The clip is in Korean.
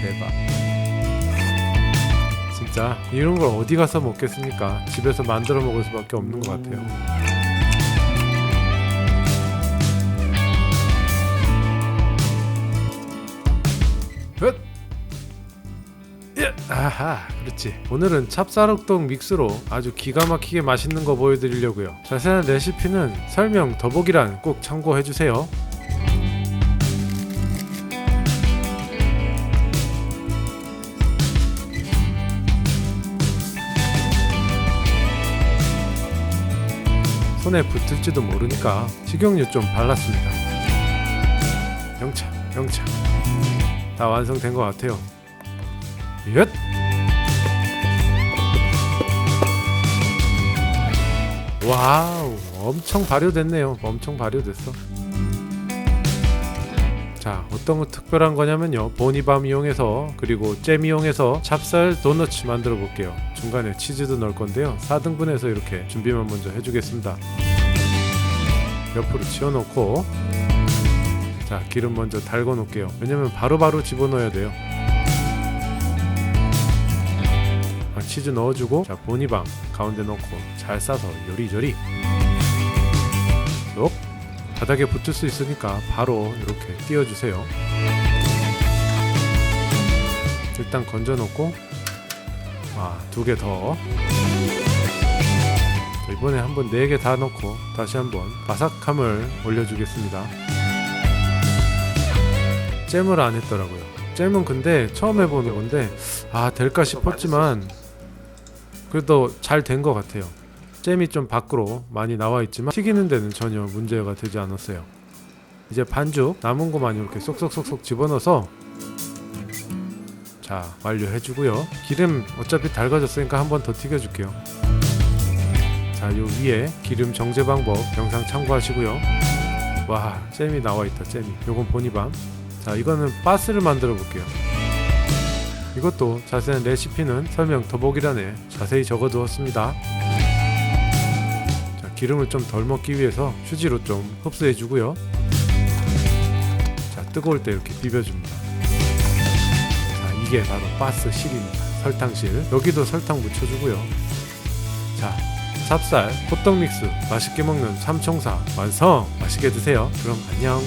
대박. 진짜 이런 걸 어디 가서 먹겠습니까? 집에서 만들어 먹을 수밖에 없는 것 같아요. 헛! 예! 아하, 그렇지. 오늘은 찹쌀옥동 믹스로 아주 기가 막히게 맛있는 거 보여드리려고요. 자세한 레시피는 설명 더보기란 꼭 참고해주세요. 손에 붙을지도 모르니까 식용유 좀 발랐습니다. 영차, 영차. 다 완성된 것 같아요. 얏! 와우, 엄청 발효됐네요. 엄청 발효됐어. 자, 어떤 거 특별한 거냐면요. 보니밤 이용해서 그리고 잼 이용해서 찹쌀 도너츠 만들어 볼게요. 중간에 치즈도 넣을 건데요. 4등분해서 이렇게 준비만 먼저 해주겠습니다. 옆으로 치워놓고 자 기름 먼저 달궈 놓을게요. 왜냐면 바로바로 집어넣어야 돼요. 아, 치즈 넣어주고 자 보니밤 가운데 넣고 잘 싸서 요리조리 쏙 바닥에 붙을 수 있으니까 바로 이렇게 띄워주세요. 일단 건져 놓고 아 두 개 더. 자, 이번에 한번 네 개 다 넣고 다시 한번 바삭함을 올려주겠습니다. 잼을 안 했더라고요. 잼은 근데 처음 해보는 건데 아 될까 싶었지만 그래도 잘 된 것 같아요. 잼이 좀 밖으로 많이 나와 있지만 튀기는 데는 전혀 문제가 되지 않았어요. 이제 반죽 남은 것만 이렇게 쏙쏙쏙쏙 집어넣어서 자 완료해주고요. 기름 어차피 달궈졌으니까 한 번 더 튀겨줄게요. 자, 요 위에 기름 정제 방법 영상 참고하시고요. 와, 잼이 나와 있다. 잼이. 요건 보니밤. 자, 이거는 바스를 만들어 볼게요. 이것도 자세한 레시피는 설명 더보기란에 자세히 적어 두었습니다. 자, 기름을 좀 덜 먹기 위해서 휴지로 좀 흡수해 주고요. 자, 뜨거울 때 이렇게 비벼 줍니다. 자, 이게 바로 바스 실입니다. 설탕실. 여기도 설탕 묻혀 주고요. 자, 찹쌀, 호떡 믹스 맛있게 먹는 삼총사 완성! 맛있게 드세요. 그럼 안녕.